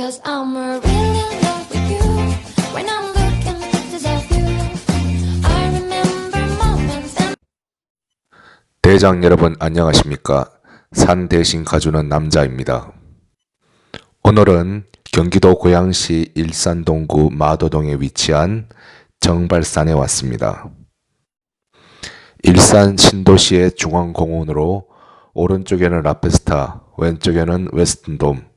Cause I'm really in love with you. When I'm looking pictures of you, I remember moments and 대장 여러분 안녕하십니까? 산 대신 가주는 남자입니다. 오늘은 경기도 고양시 일산동구 마도동에 위치한 정발산에 왔습니다. 일산 신도시의 중앙공원으로 오른쪽에는 라페스타, 왼쪽에는 웨스턴돔,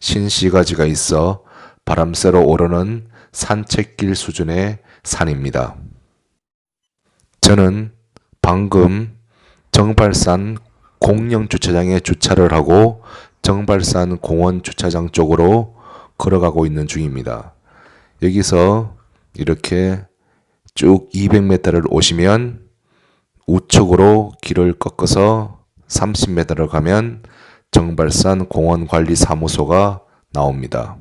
신시가지가 있어 바람 쐬러 오르는 산책길 수준의 산입니다. 저는 방금 정발산 공영 주차장에 주차를 하고 정발산 공원 주차장 쪽으로 걸어가고 있는 중입니다. 여기서 이렇게 쭉 200m를 오시면 우측으로 길을 꺾어서 30m를 가면 정발산 공원관리사무소가 나옵니다.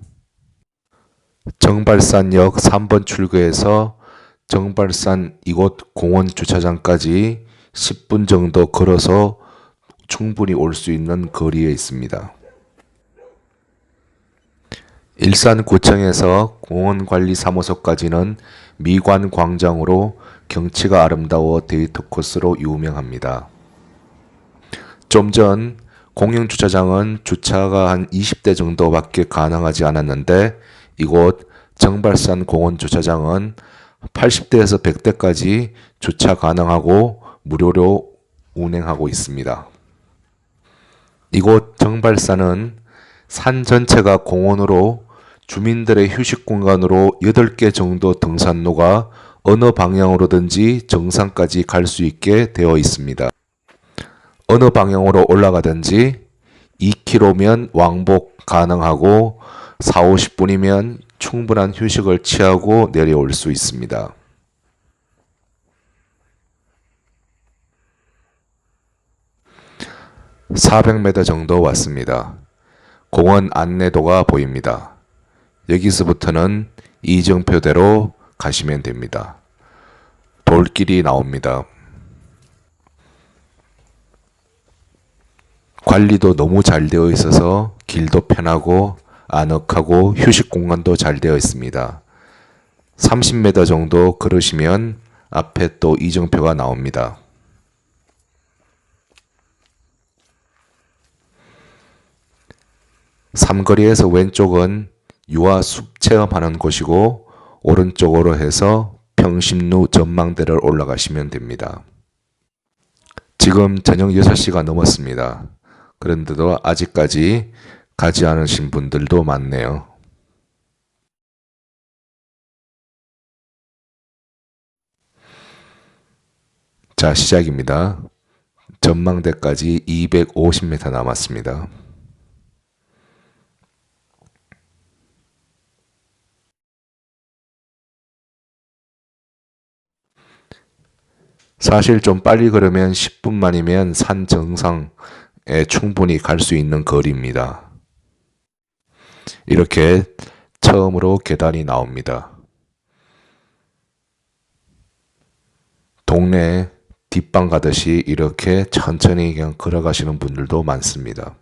정발산역 3번 출구에서 정발산 이곳 공원 주차장까지 10분 정도 걸어서 충분히 올 수 있는 거리에 있습니다. 일산구청에서 공원관리사무소까지는 미관 광장으로 경치가 아름다워 데이트 코스로 유명합니다. 좀 전 공영 주차장은 주차가 한 20대 정도밖에 가능하지 않았는데 이곳 정발산 공원 주차장은 80대에서 100대까지 주차 가능하고 무료로 운행하고 있습니다. 이곳 정발산은 산 전체가 공원으로 주민들의 휴식 공간으로 8개 정도 등산로가 어느 방향으로든지 정상까지 갈 수 있게 되어 있습니다. 어느 방향으로 올라가든지 2km면 왕복 가능하고 4, 50분이면 충분한 휴식을 취하고 내려올 수 있습니다. (400m) 정도 왔습니다. 공원 안내도가 보입니다. 여기서부터는 이정표대로 가시면 됩니다. 돌길이 나옵니다. 관리도 너무 잘 되어 있어서 길도 편하고 아늑하고 휴식 공간도 잘 되어 있습니다. 30m 정도 걸으시면 앞에 또 이정표가 나옵니다. 삼거리에서 왼쪽은 유아 숲 체험하는 곳이고 오른쪽으로 해서 평심루 전망대를 올라가시면 됩니다. 지금 저녁 6시가 넘었습니다. 그런데도 아직까지 가지 않으신 분들도 많네요. 자, 시작입니다. 전망대까지 250m 남았습니다. 사실 좀 빨리 걸으면 10분 만이면 산 정상에 충분히 갈 수 있는 거리입니다. 이렇게 처음으로 계단이 나옵니다. 동네 뒷방 가듯이 이렇게 천천히 그냥 걸어가시는 분들도 많습니다.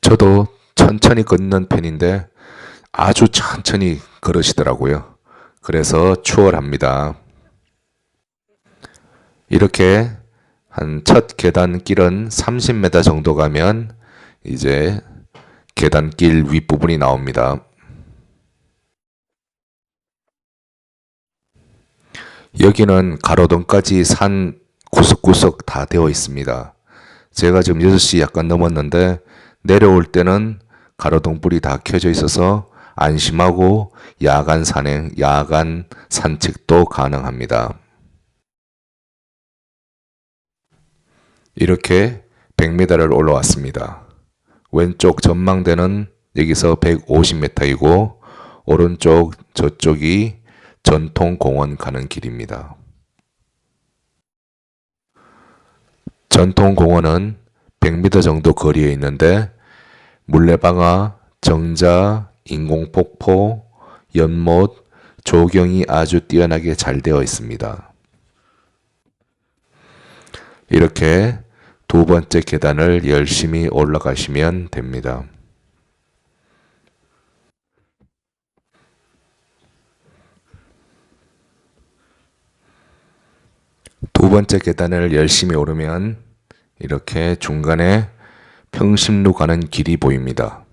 저도 천천히 걷는 편인데 아주 천천히 걸으시더라고요. 그래서 추월합니다. 이렇게 한 첫 계단길은 30m 정도 가면 이제 계단길 윗부분이 나옵니다. 여기는 가로등까지 산 구석구석 다 되어 있습니다. 제가 지금 6시 약간 넘었는데 내려올 때는 가로등 불이 다 켜져 있어서 안심하고 야간 산행, 야간 산책도 가능합니다. 이렇게 100m를 올라왔습니다. 왼쪽 전망대는 여기서 150m이고 오른쪽 저쪽이 전통공원 가는 길입니다. 전통공원은 100m 정도 거리에 있는데 물레방아, 정자, 인공폭포, 연못, 조경이 아주 뛰어나게 잘 되어 있습니다. 이렇게 두 번째 계단을 열심히 올라가시면 됩니다. 두 번째 계단을 열심히 오르면 이렇게 중간에 평심로 가는 길이 보입니다.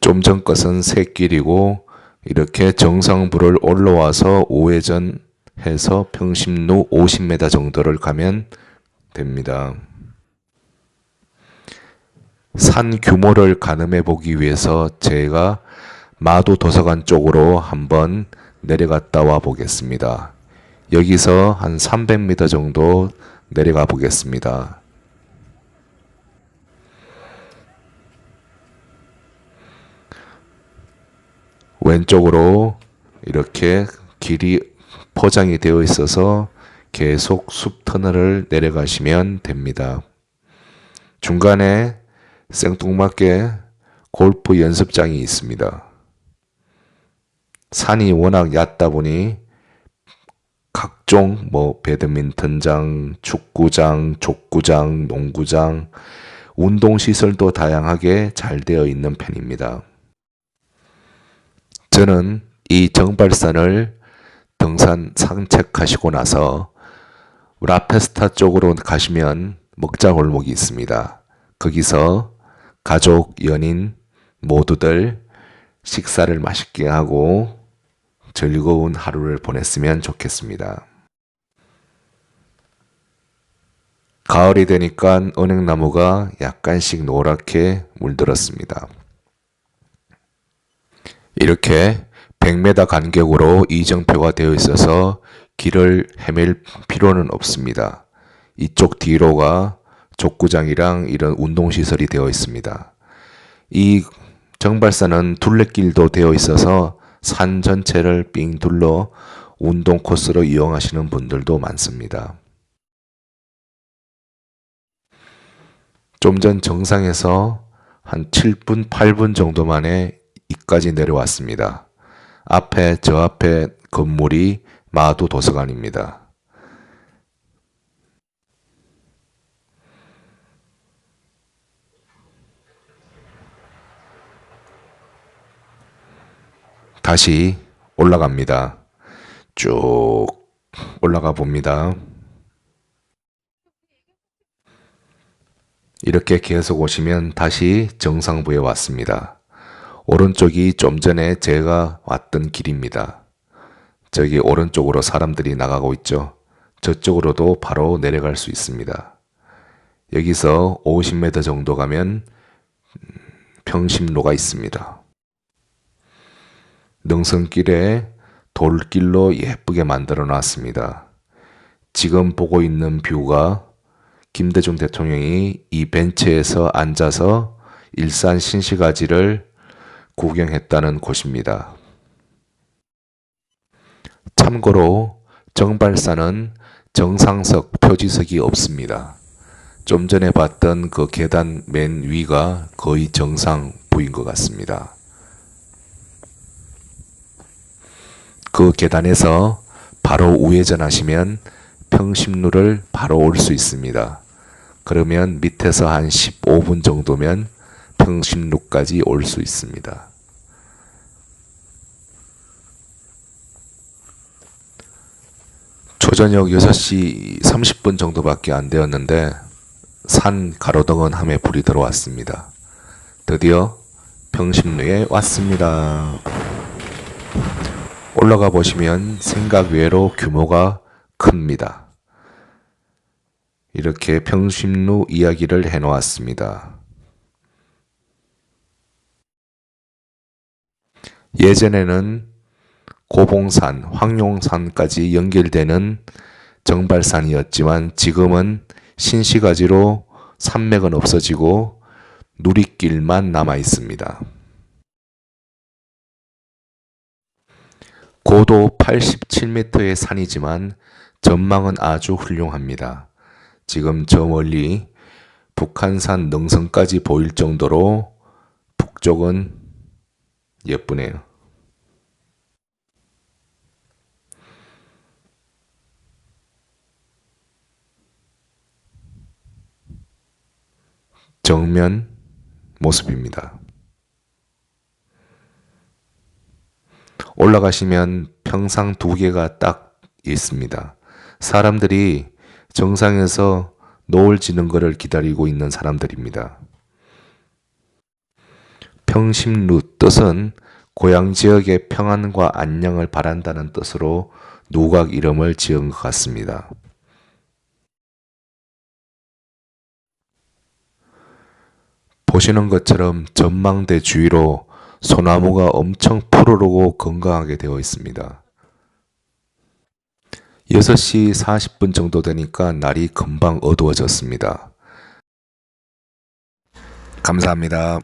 좀 전 것은 새길이고 이렇게 정상부를 올라와서 우회전 해서 평심로 50m 정도를 가면 됩니다. 산 규모를 가늠해 보기 위해서 제가 마도 도서관 쪽으로 한번 내려갔다 와 보겠습니다. 여기서 한 300m 정도 내려가 보겠습니다. 왼쪽으로 이렇게 길이 포장이 되어 있어서 계속 숲 터널을 내려가시면 됩니다. 중간에 생뚱맞게 골프 연습장이 있습니다. 산이 워낙 얕다 보니 각종 뭐 배드민턴장, 축구장, 족구장, 농구장, 운동 시설도 다양하게 잘 되어 있는 편입니다. 저는 이 정발산을 등산 산책하시고 나서 라페스타 쪽으로 가시면 먹자골목이 있습니다. 거기서 가족, 연인 모두들 식사를 맛있게 하고 즐거운 하루를 보냈으면 좋겠습니다. 가을이 되니까 은행나무가 약간씩 노랗게 물들었습니다. 이렇게 100m 간격으로 이정표가 되어 있어서 길을 헤맬 필요는 없습니다. 이쪽 뒤로가 족구장이랑 이런 운동시설이 되어 있습니다. 이 정발산은 둘레길도 되어 있어서 산 전체를 삥 둘러 운동 코스로 이용하시는 분들도 많습니다. 좀 전 정상에서 한 7분, 8분 정도 만에 이까지 내려왔습니다. 앞에, 저 앞에 건물이 마도 도서관입니다. 다시 올라갑니다. 쭉 올라가 봅니다. 이렇게 계속 오시면 다시 정상부에 왔습니다. 오른쪽이 좀 전에 제가 왔던 길입니다. 저기 오른쪽으로 사람들이 나가고 있죠. 저쪽으로도 바로 내려갈 수 있습니다. 여기서 50m 정도 가면 음, 평심로가 있습니다. 능선길에 돌길로 예쁘게 만들어 놨습니다. 지금 보고 있는 뷰가 김대중 대통령이 이 벤치에서 앉아서 일산 신시가지를 구경했다는 곳입니다. 참고로 정발산은 정상석 표지석이 없습니다. 좀 전에 봤던 그 계단 맨 위가 거의 정상 부인 것 같습니다. 그 계단에서 바로 우회전하시면 평심루를 바로 올 수 있습니다. 그러면 밑에서 한 15분 정도면 평심루까지 올 수 있습니다. 초저녁 6시 30분 정도밖에 안 되었는데 산 가로등은 함에 불이 들어왔습니다. 드디어 평심루에 왔습니다. 올라가 보시면 생각 외로 규모가 큽니다. 이렇게 평심루 이야기를 해 놓았습니다. 예전에는 고봉산, 황룡산까지 연결되는 정발산이었지만 지금은 신시가지로 산맥은 없어지고 누리길만 남아 있습니다. 고도 87m의 산이지만 전망은 아주 훌륭합니다. 지금 저 멀리 북한산 능선까지 보일 정도로 북쪽은 예쁘네요. 정면 모습입니다. 올라가시면 평상 두 개가 딱 있습니다. 사람들이 정상에서 노을 지는 것을 기다리고 있는 사람들입니다. 평심루 뜻은 고향 지역의 평안과 안녕을 바란다는 뜻으로 누각 이름을 지은 것 같습니다. 보시는 것처럼 전망대 주위로 소나무가 엄청 푸르르고 건강하게 되어 있습니다. 6시 40분 정도 되니까 날이 금방 어두워졌습니다. 감사합니다.